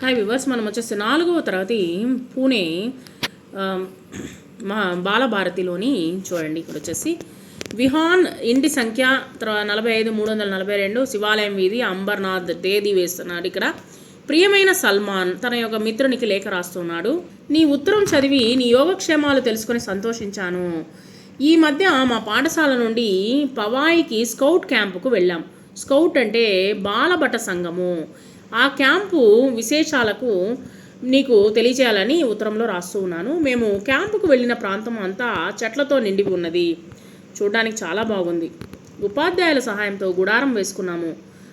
Hi viewers మనం వచ్చేసి నాలుగవ తరగతి పూణే మా బాలభారతిలోని చూడండి. ఇక్కడ వచ్చేసి విహాన్ ఇంటి సంఖ్య తర్వాత నలభై ఐదు మూడు వందల నలభై రెండు శివాలయం వీధి అంబర్నాథ్ తేదీ వేస్తున్నాడు ఇక్కడ. ప్రియమైన సల్మాన్ తన యొక్క మిత్రునికి లేఖ రాస్తున్నాడు. నీ ఉత్తరం చదివి నీ యోగక్షేమాలు తెలుసుకొని సంతోషించాను. ఈ మధ్య మా పాఠశాల నుండి పవాయికి స్కౌట్ క్యాంపుకు వెళ్ళాం. స్కౌట్ అంటే బాలభట సంఘము. ఆ క్యాంపు విశేషాలకు నీకు తెలియజేయాలని ఉత్తరంలో రాస్తూ ఉన్నాను. మేము క్యాంపుకు వెళ్ళిన ప్రాంతం అంతా చెట్లతో నిండి ఉన్నది. చూడడానికి చాలా బాగుంది. ఉపాధ్యాయుల సహాయంతో గుడారం వేసుకున్నాము.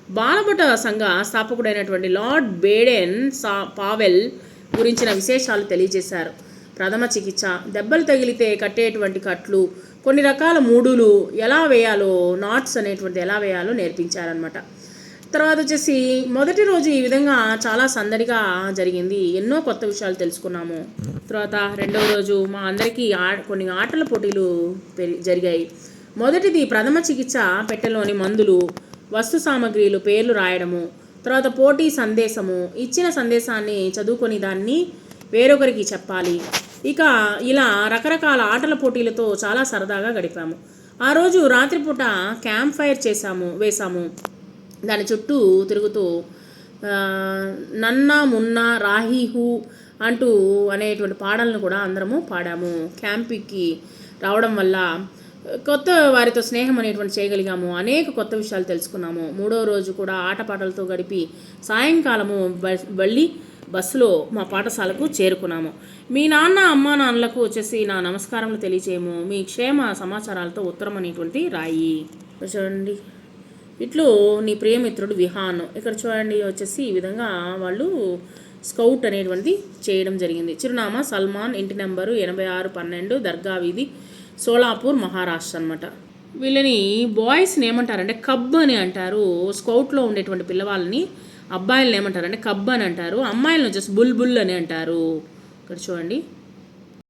బాలభట సంఘ స్థాపకుడైనటువంటి లార్డ్ బేడెన్ సా పావెల్ గురించిన విశేషాలు తెలియజేశారు. ప్రథమ చికిత్స దెబ్బలు తగిలితే కట్టేటువంటి కట్లు కొన్ని రకాల మూడులు ఎలా వేయాలో నాట్స్ అనేటువంటిది ఎలా వేయాలో నేర్పించారనమాట తర్వాత వచ్చేసి మొదటి రోజు ఈ విధంగా చాలా సందడిగా జరిగింది. ఎన్నో కొత్త విషయాలు తెలుసుకున్నాము. తర్వాత రెండవ రోజు మా అందరికీ ఆ కొన్ని ఆటల పోటీలు జరిగాయి. మొదటిది ప్రథమ చికిత్స పెట్టెలోని మందులు వస్తు సామాగ్రిలు పేర్లు రాయడము తర్వాత పోటీ సందేశము ఇచ్చిన సందేశాన్ని చదువుకొని దాన్ని వేరొకరికి చెప్పాలి. ఇక ఇలా రకరకాల ఆటల పోటీలతో చాలా సరదాగా గడిపాము. ఆ రోజు రాత్రిపూట క్యాంప్ ఫైర్ చేశాము వేశాము. దాని చుట్టూ తిరుగుతూ నన్నా మున్నా రాహీహు అంటూ అనేటువంటి పాటలను కూడా అందరము పాడాము. క్యాంపింగ్కి రావడం వల్ల కొత్త వారితో స్నేహం అనేటువంటి చేయగలిగాము. అనేక కొత్త విషయాలు తెలుసుకున్నాము. మూడో రోజు కూడా ఆటపాటలతో గడిపి సాయంకాలము వెళ్ళి బస్సులో మా పాఠశాలకు చేరుకున్నాము. మీ నాన్న అమ్మ నాన్నలకు వచ్చేసి నా నమస్కారములు తెలియచేయము. మీ క్షేమ సమాచారాలతో ఉత్తరం అనేటువంటి రాయి. చూడండి. ఇట్లు నీ ప్రియమిత్రుడు విహాన్. ఇక్కడ చూడండి వచ్చేసి ఈ విధంగా వాళ్ళు స్కౌట్ అనేటువంటిది చేయడం జరిగింది. చిరునామా సల్మాన్ ఇంటి నెంబరు ఎనభై ఆరు పన్నెండు దర్గా వీధి సోలాపూర్ మహారాష్ట్ర అనమాట వీళ్ళని బాయ్స్ని ఏమంటారంటే కబ్ అని అంటారు. స్కౌట్లో ఉండేటువంటి పిల్లవాళ్ళని అబ్బాయిలను ఏమంటారంటే కబ్ అని అంటారు. అమ్మాయిలను వచ్చేసి బుల్ బుల్ అని అంటారు. ఇక్కడ చూడండి.